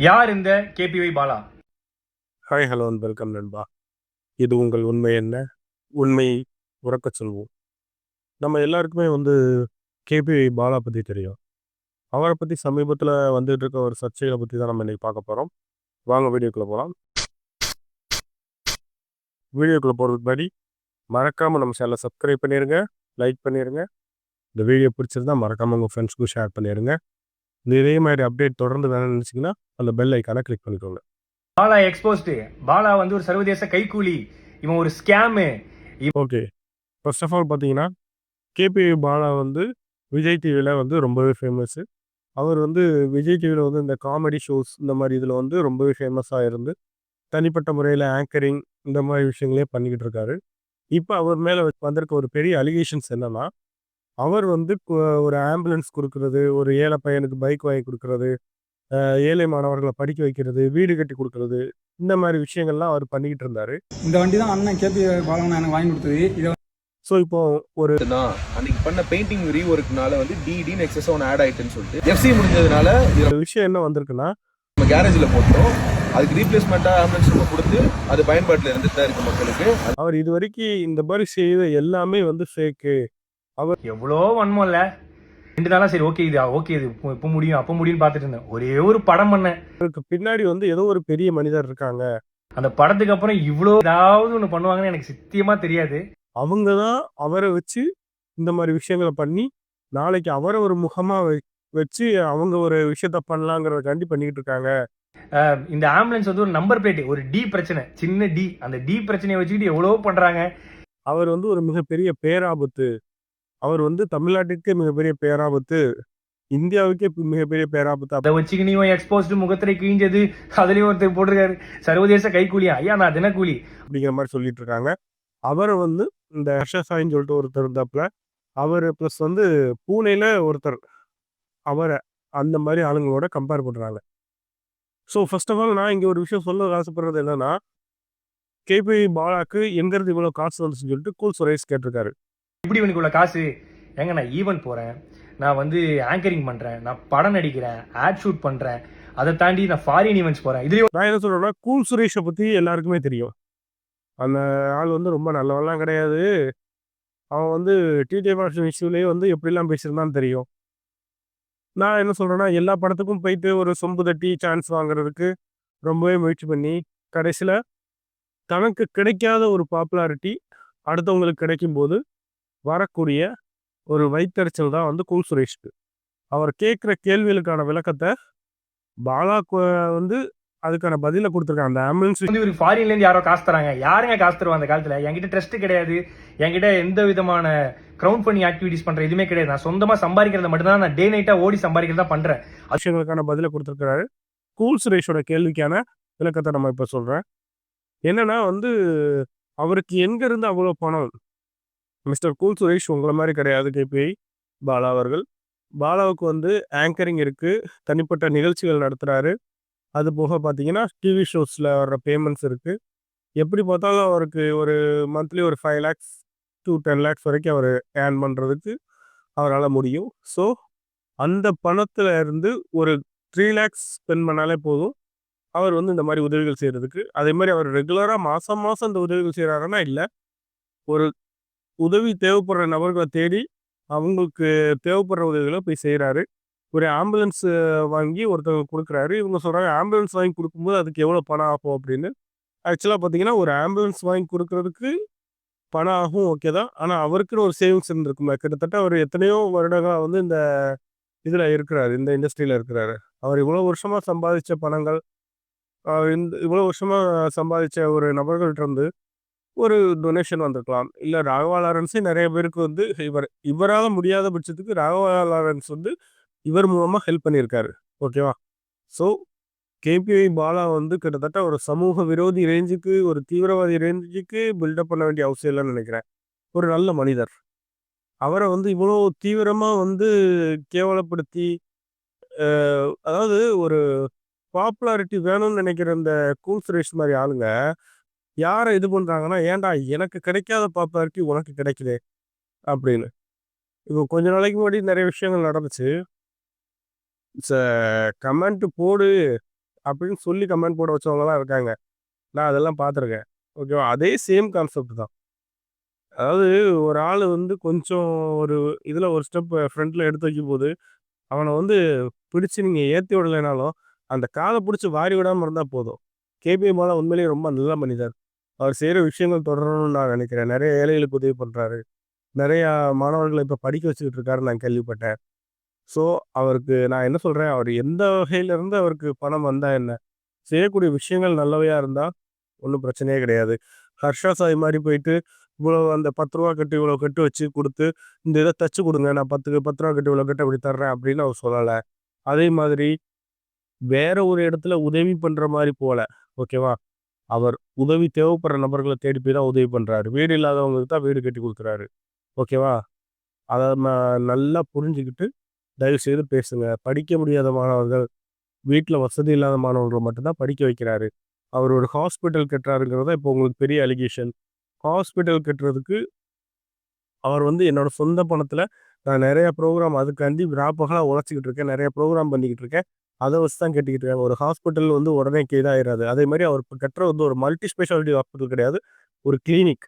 யார் இந்த KPY Bala? Hi hello and welcome நண்பா. இது உங்கள் உண்மை என்ன? உண்மை உறக்க சொல்வோம். நம்ம எல்லாருக்குமே வந்து கேபிஒய் பாலா பற்றி தெரியும். அவரை பற்றி சமீபத்தில் வந்துட்டு இருக்க ஒரு சர்ச்சைகளை பற்றி தான் நம்ம இன்றைக்கி பார்க்க போகிறோம் வாங்க வீடியோக்குள்ளே போகலாம் வீடியோக்குள்ளே போகிறதுக்கு முன்னாடி மறக்காமல் நம்ம சேனலை சப்ஸ்கிரைப் பண்ணிடுங்க லைக் பண்ணிடுங்க இந்த வீடியோ பிடிச்சிருந்தா மறக்காமல் உங்கள் ஃப்ரெண்ட்ஸ்க்கும் ஷேர் பண்ணிடுங்க இந்த இதே மாதிரி அப்டேட் தொடர்ந்து வேணும்னு நினச்சிங்கன்னா அந்த பெல் ஐக்கானை கிளிக் பண்ணிக்கோங்க. பாலா எக்ஸ்போஸ்டு பாலா வந்து ஒரு சர்வதேச கைக்கூலி. இவன் ஒரு scam okay first of all பார்த்தீங்கன்னா கேபி பாலா வந்து விஜய் டிவியில் வந்து ரொம்பவே ஃபேமஸ்ஸு அவர் வந்து விஜய் டிவியில் வந்து இந்த காமெடி ஷோஸ் இந்த மாதிரி இதில் வந்து ரொம்பவே ஃபேமஸாக இருந்து தனிப்பட்ட முறையில் ஆங்கரிங் இந்த மாதிரி விஷயங்களே பண்ணிக்கிட்டு இருக்காரு. இப்போ அவர் மேலே வந்திருக்க ஒரு பெரிய அலிகேஷன்ஸ் என்னன்னா அவர் வந்து ஒரு ஆம்புலன்ஸ் கொடுக்கறது ஒரு ஏழை பையனுக்கு பைக் வாங்கி கொடுக்கறது ஏழை மாணவர்களை படிக்க வைக்கிறது வீடு கட்டி கொடுக்கறது இந்த மாதிரி விஷயங்கள்லாம் அவர் பண்ணிக்கிட்டு இருந்தாரு. இந்த வண்டி தான் அண்ணன் கேபி பாலவன் எனக்கு வாங்கி கொடுத்தது. இதை ஸோ இப்போ ஒரு தான் அன்னைக்கு பண்ண பெயிண்டிங் ரீஒர்க்னால வந்து டிடின்னு எக்ஸஸ் ஒன்று ஆட் ஆயிட்டுன்னு சொல்லிட்டு எஃப்சி முடிஞ்சதுனால ஒரு விஷயம் என்ன வந்திருக்குன்னா நம்ம கேரேஜில் போட்டோம். அதுக்கு ரீப்ளேஸ்மெண்ட்டாக ஆம்புலன்ஸ் நம்ம கொடுத்து அது பயன்பாட்டில் இருந்துட்டு தான் இருக்கு மக்களுக்கு. அவர் இது வரைக்கும் இந்த மாதிரி செய்த எல்லாமே வந்து ஃபேக்கு எவ்வளோ வன்மம் இல்ல. ரெண்டு நாளா சரி ஓகே இது ஓகே இது இப்போ முடியும் அப்போ முடியும்னு பார்த்துட்டு இருந்தேன். ஒரே ஒரு படம் பண்ணேன். அவருக்கு பின்னாடி வந்து ஏதோ ஒரு பெரிய மனிதர் இருக்காங்க. அந்த படத்துக்கு அப்புறம் இவ்வளோ ஏதாவது ஒன்று பண்ணுவாங்கன்னு எனக்கு சத்தியமா தெரியாது. அவங்க தான் அவரை வச்சு இந்த மாதிரி விஷயங்களை பண்ணி நாளைக்கு அவரை ஒரு முகமா வச்சு அவங்க ஒரு விஷயத்த பண்ணலாங்கிறதுக்காண்டி பண்ணிக்கிட்டு இருக்காங்க. இந்த ஆம்புலன்ஸ் வந்து ஒரு நம்பர் பிளேட் ஒரு டி பிரச்சனை சின்ன டி. அந்த டி பிரச்சனையை வச்சுக்கிட்டு எவ்வளோ பண்றாங்க. அவர் வந்து ஒரு மிகப்பெரிய பேராபத்து. அவர் வந்து தமிழ்நாட்டுக்கே மிகப்பெரிய பேராபத்து இந்தியாவுக்கே மிகப்பெரிய பேராபத்து அதை வச்சுக்கிட்டு நீ எக்ஸ்போஸ்டு முகத்திரை கிழிஞ்சது அதுலயும் ஒருத்தர் போட்டிருக்காரு. சர்வதேச கைக்கூலியா ஐயா நான் தினக்கூலி. அப்படிங்கிற மாதிரி சொல்லிட்டு இருக்காங்க அவரை வந்து இந்த ஹர்ஷசாயின்னு சொல்லிட்டு ஒருத்தர் இருந்தாப்புல அவர் ப்ளஸ் வந்து பூனேல ஒருத்தர் அவரை அந்த மாதிரி ஆளுங்களோட கம்பேர் பண்ணுறாங்க ஸோ ஃபர்ஸ்ட் ஆஃப் ஆல் நான் இங்கே ஒரு விஷயம் சொல்ல ஆசைப்படுறது என்னன்னா கேபி பாலாக்கு எங்கேருந்து இவ்வளோ காசு வந்துச்சுன்னு சொல்லிட்டு கூல் சுரேஷ் கேட்டிருக்காரு. இப்படி இவனுக்கு உள்ள காசு? ஏங்க நான் ஈவெண்ட் போகிறேன் நான் வந்து ஆங்கரிங் பண்ணுறேன் நான் படம் நடிக்கிறேன். ஆட் ஷூட் பண்ணுறேன் அதை தாண்டி நான் ஃபாரின் ஈவெண்ட்ஸ் போகிறேன் இதுலேயும் நான் என்ன சொல்கிறேன்னா கூல் சுரேஷை பற்றி எல்லாருக்குமே தெரியும். அந்த ஆள் வந்து ரொம்ப நல்லவெல்லாம் கிடையாது. அவன் வந்து டிடிஏ ஆக்ஷன் இஷ்யூலேயே வந்து எப்படிலாம் பேசியிருந்தான்னு தெரியும். நான் என்ன சொல்கிறேன்னா எல்லா படத்துக்கும் போயிட்டு ஒரு சொம்பு தட்டி சான்ஸ் வாங்குறதுக்கு ரொம்பவே முயற்சி பண்ணி கடைசியில் தனக்கு கிடைக்காத ஒரு பாப்புலாரிட்டி அடுத்தவங்களுக்கு கிடைக்கும்போது வரக்கூடிய ஒரு வைத்தறிச்சல் தான் வந்து கூல் சுரேஷ்க்கு. அவர் கேட்குற கேள்விகளுக்கான விளக்கத்தை பாலா வந்து அதுக்கான பதிலை கொடுத்துருக்காங்க. அந்த ஆம்புலன்ஸ் வந்து இவருக்கு ஃபாரின்ல இருந்து யாரோ காசு தராங்க. யாருங்க காசு தருவா அந்த காலத்துல? என்கிட்ட ட்ரஸ்ட் கிடையாது. என்கிட்ட எந்த விதமான கிரவுண்ட் பண்ணி ஆக்டிவிட்டிஸ் பண்ற எதுவுமே கிடையாது. நான் சொந்தமா சம்பாதிக்கிறத மட்டும் தான் நான் டே நைட்டா ஓடி சம்பாதிக்கிறதா பண்றேன். விஷயங்களுக்கான பதிலை கொடுத்துருக்கிறாரு. கூல் சுரேஷோட கேள்விக்கான விளக்கத்தை நம்ம இப்போ சொல்கிறேன் என்னன்னா வந்து அவருக்கு எங்கேருந்து அவ்வளோ பணம் மிஸ்டர் கூல் சுரேஷ் உங்களை மாதிரி கிடையாது கேபிஐ பாலா அவர்கள். பாலாவுக்கு வந்து ஆங்கரிங் இருக்குது தனிப்பட்ட நிகழ்ச்சிகள் நடத்துகிறாரு அது போக பார்த்தீங்கன்னா டிவி ஷோஸில் வர்ற பேமெண்ட்ஸ் இருக்குது எப்படி பார்த்தாலும் அவருக்கு ஒரு மந்த்லி ஒரு five lakhs to ten lakhs வரைக்கும் அவர் ஏர்ன் பண்ணுறதுக்கு அவரால் முடியும். ஸோ அந்த பணத்தில் இருந்து ஒரு த்ரீ லேக்ஸ் ஸ்பெண்ட் பண்ணாலே போதும். அவர் வந்து இந்த மாதிரி உதவிகள் செய்கிறதுக்கு அதே மாதிரி அவர் ரெகுலராக மாதம் மாதம் இந்த உதவிகள் செய்கிறாருன்னா இல்லை ஒரு உதவி தேவைப்படுற நபர்களை தேடி அவங்களுக்கு தேவைப்படுற உதவிகளை போய் செய்கிறாரு ஒரு ஆம்புலன்ஸ் வாங்கி ஒருத்தவங்க கொடுக்குறாரு. இவங்க சொல்கிறாங்க ஆம்புலன்ஸ் வாங்கி கொடுக்கும்போது அதுக்கு எவ்வளோ பணம் ஆகும்? அப்படின்னு. ஆக்சுவலாக பார்த்தீங்கன்னா ஒரு ஆம்புலன்ஸ் வாங்கி கொடுக்குறதுக்கு பணம் ஆகும் ஓகே தான். ஆனால் அவருக்குன்னு ஒரு சேவிங்ஸ் இருந்திருக்குமே கிட்டத்தட்ட அவர் எத்தனையோ வருடங்களாக வந்து இந்த இதில் இருக்கிறாரு இந்த இண்டஸ்ட்ரியில் இருக்கிறாரு. அவர் இவ்வளோ வருஷமாக சம்பாதிச்ச பணங்கள் இந்த இவ்வளோ வருஷமாக சம்பாதிச்ச ஒரு நபர்கள்ட்ட இருந்து ஒரு டொனேஷன் வந்திருக்கலாம். இல்லை ராகவா லாரன்ஸே நிறைய பேருக்கு வந்து இவர் இவரால் முடியாத பட்சத்துக்கு ராகவா லாரன்ஸ் வந்து இவர் மூலமாக ஹெல்ப் பண்ணியிருக்காரு. ஓகேவா? ஸோ கேபிஐ பாலா வந்து கிட்டத்தட்ட ஒரு சமூக விரோதி ரேஞ்சுக்கு ஒரு தீவிரவாதி ரேஞ்சுக்கு பில்டப் பண்ண வேண்டிய அவசியம் இல்லைன்னு நினைக்கிறேன். ஒரு நல்ல மனிதர். அவரை வந்து இவ்வளோ தீவிரமாக வந்து கேவலப்படுத்தி அதாவது ஒரு பாப்புலாரிட்டி வேணும்னு நினைக்கிற இந்த கூல் சுரேஷ் மாதிரி ஆளுங்க யாரை இது பண்ணுறாங்கன்னா ஏன்டா எனக்கு கிடைக்காத பாப்பாருக்கு உனக்கு கிடைக்குதே அப்படின்னு. இப்போ கொஞ்ச நாளைக்கு முன்னாடி நிறைய விஷயங்கள் நடந்துச்சு. கமெண்ட் போடு அப்படின்னு சொல்லி கமெண்ட் போட வச்சவங்கலாம் இருக்காங்க. நான் அதெல்லாம் பார்த்துருக்கேன். ஓகேவா? அதே சேம் கான்செப்ட் தான். அதாவது ஒரு ஆள் வந்து கொஞ்சம் ஒரு இதில் ஒரு ஸ்டெப் ஃப்ரண்ட்டில் எடுத்து வைக்கும் போது அவனை வந்து பிடிச்சி நீங்கள் ஏற்றி விடலைனாலும் அந்த காதை பிடிச்சி வாரி விடாமல் இருந்தால் போதும். கேபி பாலா உண்மையிலேயே ரொம்ப நல்ல மனிதர். அவர் செய்கிற விஷயங்கள் தொடரணும்னு நான் நினைக்கிறேன். நிறைய ஏழைகளுக்கு உதவி பண்ணுறாரு நிறையா மாணவர்களை இப்போ படிக்க வச்சுக்கிட்டு இருக்காருன்னு நான் கேள்விப்பட்டேன். ஸோ அவருக்கு நான் என்ன சொல்கிறேன் அவர் எந்த வகையிலேருந்து அவருக்கு பணம் வந்தால் என்ன? செய்யக்கூடிய விஷயங்கள் நல்லவையாக இருந்தால் ஒன்றும் பிரச்சனையே கிடையாது. ஹர்ஷா சாய் மாதிரி போயிட்டு இவ்வளோ அந்த பத்து ரூபா கட்டு இவ்வளோ கட்டு வச்சு கொடுத்து இந்த இதை தச்சு கொடுங்க நான் பத்துக்கு பத்து ரூபா கட்டு இவ்வளோ கட்டு அப்படி தர்றேன் அப்படின்னு அவர் சொல்லலை. அதே மாதிரி வேற ஒரு இடத்துல உதவி பண்ணுற மாதிரி போல. ஓகேவா? அவர் உதவி தேவைப்படுற நபர்களை தேடி போய் தான் உதவி பண்ணுறாரு வீடு இல்லாதவங்களுக்கு தான் வீடு கட்டி கொடுக்குறாரு. ஓகேவா? அதை நல்லா புரிஞ்சுக்கிட்டு தயவு செய்து பேசுங்க. படிக்க முடியாத மாணவர்கள் வீட்டில் வசதி இல்லாத மாணவர்களை மட்டும்தான் படிக்க வைக்கிறாரு. அவர் ஒரு ஹாஸ்பிட்டல் கட்டுறாருங்கிறது தான் இப்போ உங்களுக்கு பெரிய அலிகேஷன். ஹாஸ்பிட்டல் கட்டுறதுக்கு அவர் வந்து என்னோட சொந்த பணத்தில் நான் நிறைய ப்ரோக்ராம் அதுக்காண்டி ராப்பகலாக உழைச்சிக்கிட்டு இருக்கேன். நிறைய ப்ரோக்ராம் பண்ணிக்கிட்டு இருக்கேன். அதை வச்சு தான் கட்டிக்கிட்டு இருக்காங்க. ஒரு ஹாஸ்பிட்டல் வந்து உடனே இதாயிராது அதே மாதிரி அவர் கட்டுறது கட்டுற வந்து ஒரு மல்டி ஸ்பெஷாலிட்டி ஹாஸ்பிட்டல் கிடையாது. ஒரு கிளினிக்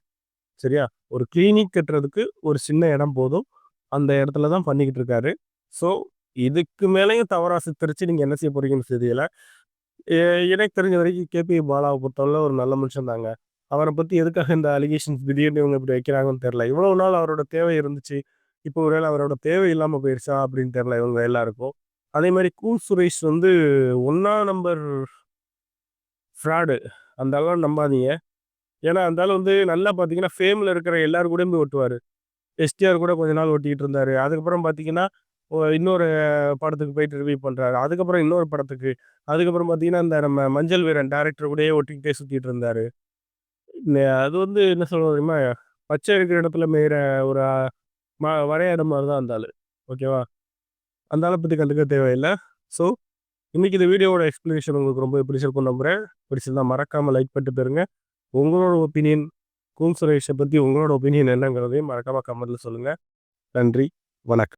சரியா? ஒரு கிளினிக் கட்டுறதுக்கு ஒரு சின்ன இடம் போதும். அந்த இடத்துல தான் பண்ணிக்கிட்டு இருக்காரு. ஸோ இதுக்கு மேலேயும் தவறாக சித்தரிச்சு நீங்கள் என்ன செய்ய போறீங்கன்னு தெரியல. எனக்கு தெரிஞ்ச வரைக்கும் கேபி பாலாவை பொறுத்தவரை ஒரு நல்ல மனுஷன் தாங்க. அவரை பற்றி எதுக்காக இந்த அலிகேஷன்ஸ் திடீர்னு இவங்க இப்படி வைக்கிறாங்கன்னு தெரில இவ்வளோ நாள் அவரோட தேவை இருந்துச்சு. இப்போ ஒருவேளை அவரோட தேவை இல்லாமல் போயிடுச்சா அப்படின்னு தெரில இவங்க எல்லாருக்கும். அதே மாதிரி கூல் சுரேஷ் வந்து ஒன்றா நம்பர் ஃப்ராடு அந்த அளவு நம்பாதீங்க. ஏன்னா அந்த ஆள் வந்து நல்லா பார்த்தீங்கன்னா ஃபேமில் இருக்கிற எல்லாரு கூடயும் போய் ஓட்டுவார் எஸ்டிஆர் கூட கொஞ்ச நாள் ஓட்டிக்கிட்டு இருந்தார். அதுக்கப்புறம் பார்த்தீங்கன்னா இன்னொரு படத்துக்கு போயிட்டு ரிவ்யூ பண்ணுறாரு அதுக்கப்புறம் இன்னொரு படத்துக்கு. அதுக்கப்புறம் பார்த்தீங்கன்னா இந்த நம்ம மஞ்சள் வீரன் டேரக்டர் கூடயே ஒட்டிக்கிட்டே சுற்றிட்டு இருந்தார். அது வந்து என்ன சொல்ல தெரியுமா? பச்சை இருக்கிற இடத்துல மேயிற ஒரு ம வரையாட மாதிரி தான் இருந்தாலும் ஓகேவா? அந்த பற்றி கண்டுக்க தேவையில்லை. ஸோ இன்றைக்கி இந்த வீடியோவோட எக்ஸ்ப்ளனேஷன் உங்களுக்கு ரொம்ப பிடிச்சிருக்கும் நம்புகிறேன் பிடிச்சிருந்தால் மறக்காமல் லைக் பண்ணிட்டு போயிருங்க. உங்களோட ஒப்பீனியன் கூல் சுரேஷை பற்றி உங்களோட ஒப்பீனியன் என்னங்கிறதையும் மறக்காமல் கமெண்ட்டில் சொல்லுங்கள் நன்றி வணக்கம்.